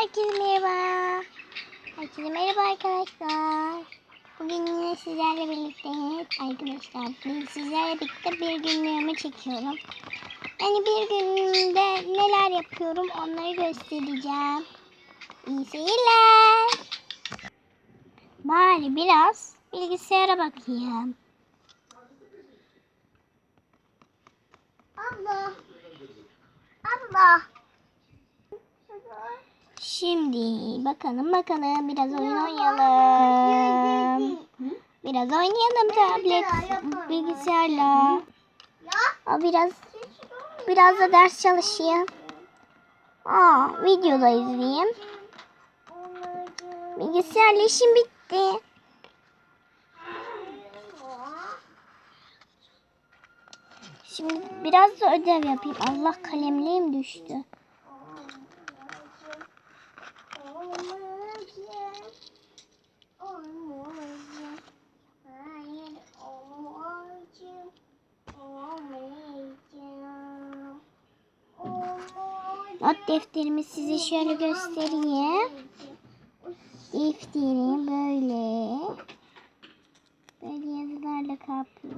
Herkese merhaba. Herkese merhaba arkadaşlar. Bugün yine sizlerle birlikteyiz arkadaşlar. Bugün sizlerle birlikte bir günlüğümü çekiyorum. Yani bir günümde neler yapıyorum onları göstereceğim. İyi seyirler. Bari biraz bilgisayara bakayım. Abla. Abla. Şimdi bakalım bakalım biraz oyun oynayalım. Biraz oynayalım tablet bilgisayarla. Aa, biraz biraz da ders çalışayım. Aa, videoda izleyeyim. Bilgisayarla işim bitti. Şimdi biraz da ödev yapayım. Allah kalemliğim düştü. Not defterimi size şöyle göstereyim. Defterim böyle. Böyle yazılarla kaplı.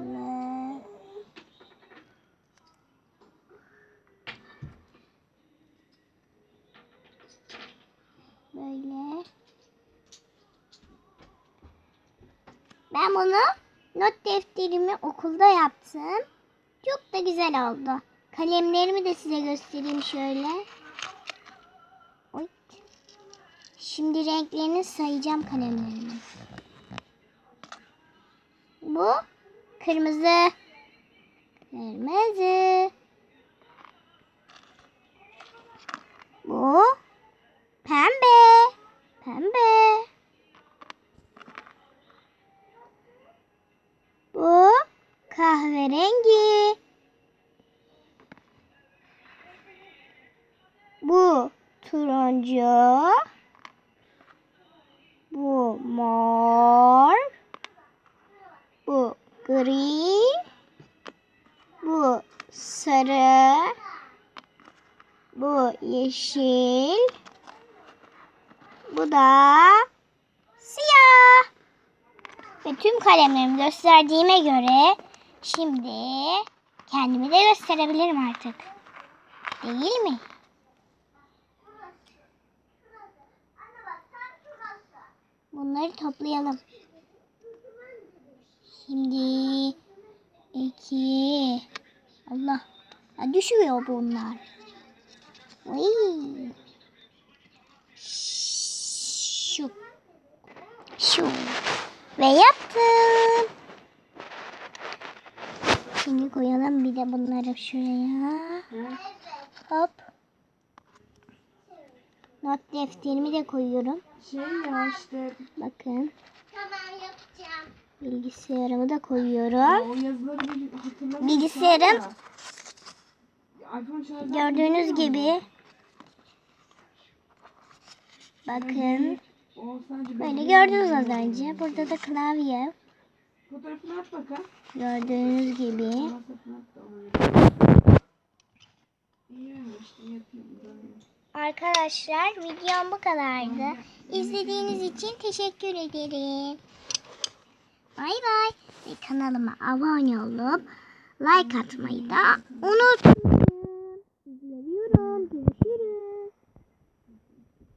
Böyle. Ben bunu not defterimi okulda yaptım. Çok da güzel oldu. Kalemlerimi de size göstereyim şöyle. Oy. Şimdi renklerini sayacağım kalemlerimin. Bu kırmızı. Kırmızı. Bu turuncu. Bu mor. Bu gri. Bu sarı. Bu yeşil. Bu da siyah. Ve tüm kalemlerimi gösterdiğime göre şimdi kendimi de gösterebilirim artık. Değil mi? Bunları toplayalım. Şimdi iki Allah ya düşüyor bunlar. Uy. Şu şu ve yaptım. Şimdi koyalım bir de bunları şuraya. Hop. Not defterimi de koyuyorum. Şey ya işte Bakın. Bilgisayarımı da ya koyuyorum. o yazıları bir hatırlamıyorum. Bilgisayarım gördüğünüz gibi. Bakın. Böyle gördünüz az önce. Burada da klavye. Fotoğrafını at bakalım. Gördüğünüz gibi. WhatsApp'ına at da ona. İyi mi işte yapıyorum böyle. Arkadaşlar videom bu kadardı. İzlediğiniz için teşekkür ederim. Bay bay. Ve kanalıma abone olup like atmayı da unutmayın.